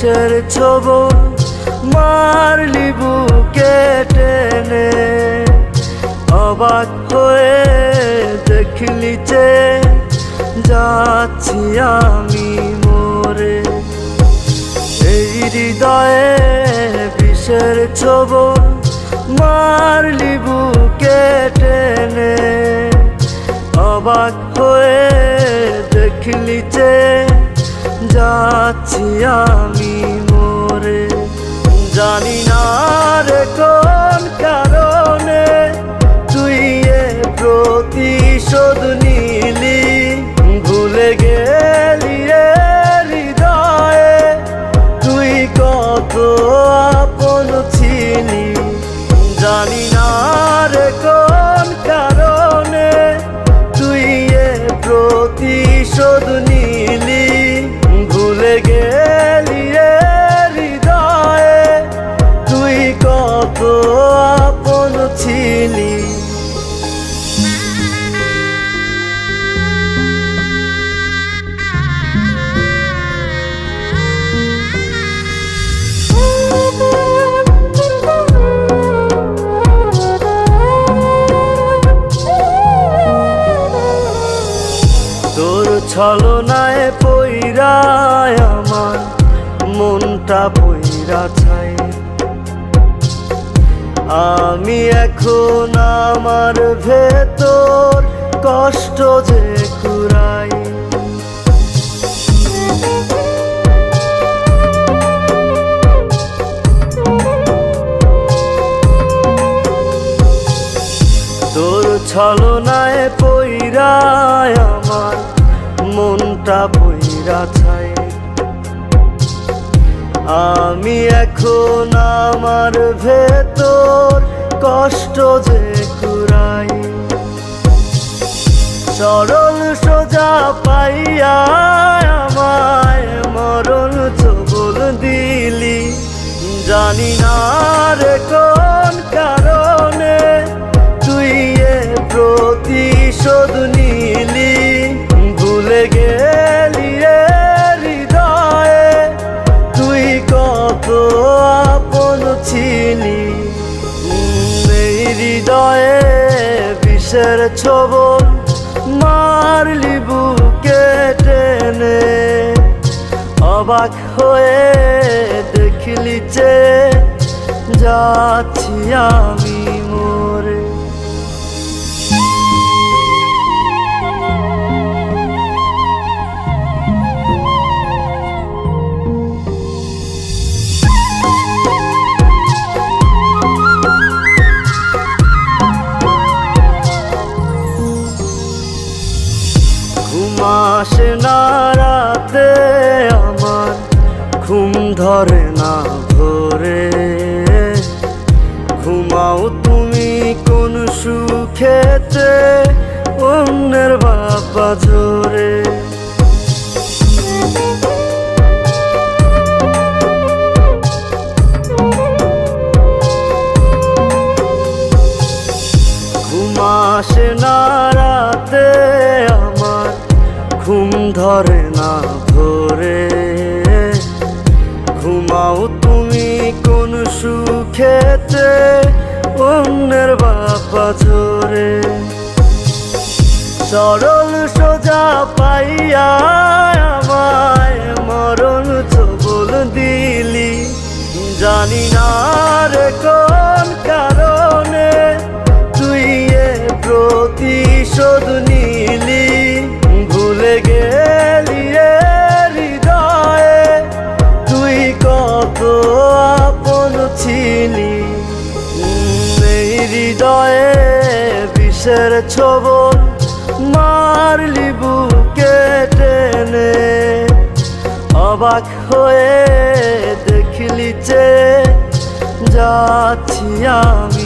বিষের ছবল মারলি বুকে টেনে। অবাক হয়ে দেখলি যে যাচ্ছি আমি মরে এই হৃদয়ে বিষের ছবল মারলি বুকে টেনে। অবাক হয়ে দেখলি যে যাচ্ছি আমি মোরে। জানি না রে কোন কারণে তুই এ প্রতিশোধ নিলি। ভুলে গেলি হৃদয়ে। তুই কত আপন ছিলি। জানি না রে কোন কারণে তুই এ প্রতিশোধ নিলি। ছলনায় পইরায় আমার মনটা পইরা ছাই আমি এখন আমার ভেতর কষ্ট যে কুড়াই। তোর ছলনায় পইরায় আমার মনটা পইরা ছাই আমি এখন আমার ভেতর কষ্ট যে কুড়াই। সরল সোজা পাইয়া আমায় মরণ চবল দিলি। জানি না রে কত আপন চিনি এই হৃদয়ে বিষের ছবল মারলি বুকে টেনে। অবাক হয়ে দেখলি যে যাচ্ছি আমি ধরে না ভোরে। ঘুমাও তুমি কোন সুখেতে, অন্যের বাবা জোরে। ঘুমাসে না রাতে, আমার ঘুম ধরে না বাবা জোরে সরল সোজা পাইয়া আমায় মরণ চবল দিলি। জানি না রে বিষের ছবল মারলি বুকে টেনে। অবাক হয়ে দেখলি যে যাচ্ছি আমি।